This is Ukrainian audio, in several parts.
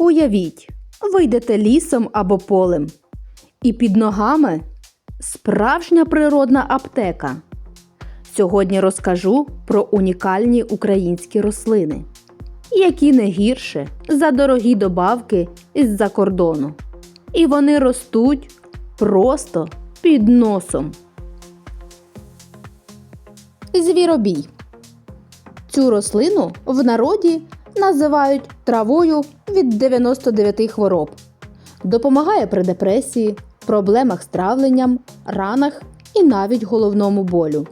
Уявіть, ви йдете лісом або полем, і під ногами справжня природна аптека. Сьогодні розкажу про унікальні українські рослини, які не гірше за дорогі добавки із-за кордону. І вони ростуть просто під носом. Звіробій. Цю рослину в народі називають травою від 99 хвороб. Допомагає при депресії, проблемах з травленням, ранах і навіть головному болю.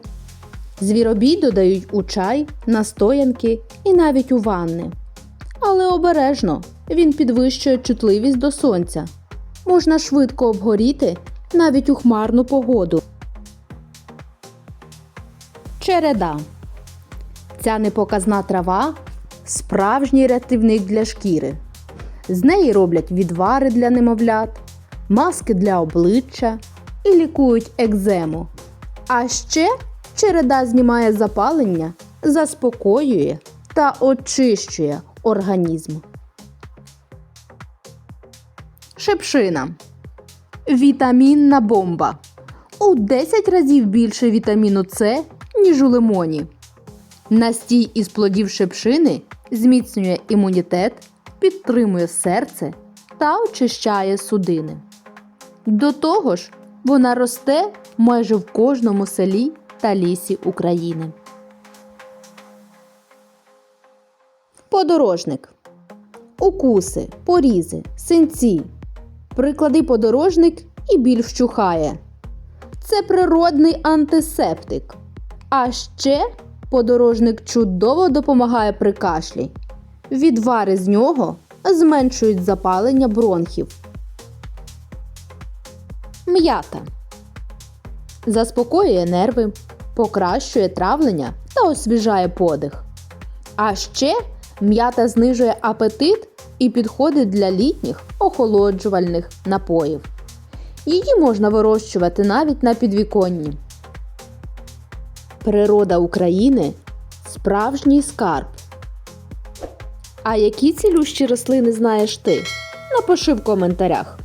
Звіробій додають у чай, настоянки і навіть у ванни. Але обережно він підвищує чутливість до сонця. Можна швидко обгоріти навіть у хмарну погоду. Череда. Ця непоказна трава справжній рятівник для шкіри. З неї роблять відвари для немовлят, маски для обличчя і лікують екзему. А ще череда знімає запалення, заспокоює та очищує організм. Шепшина. Вітамінна бомба. У 10 разів більше вітаміну С, ніж у лимоні. Настій із плодів шепшини зміцнює імунітет, підтримує серце та очищає судини. До того ж, вона росте майже в кожному селі та лісі України. Подорожник. Укуси, порізи, синці. Приклади подорожник і біль вщухає. Це природний антисептик. А ще подорожник чудово допомагає при кашлі. Відвари з нього зменшують запалення бронхів. М'ята заспокоює нерви, покращує травлення та освіжає подих. А ще м'ята знижує апетит і підходить для літніх охолоджувальних напоїв. Її можна вирощувати навіть на підвіконні. Природа України справжній скарб. А які цілющі рослини знаєш ти? Напиши в коментарях.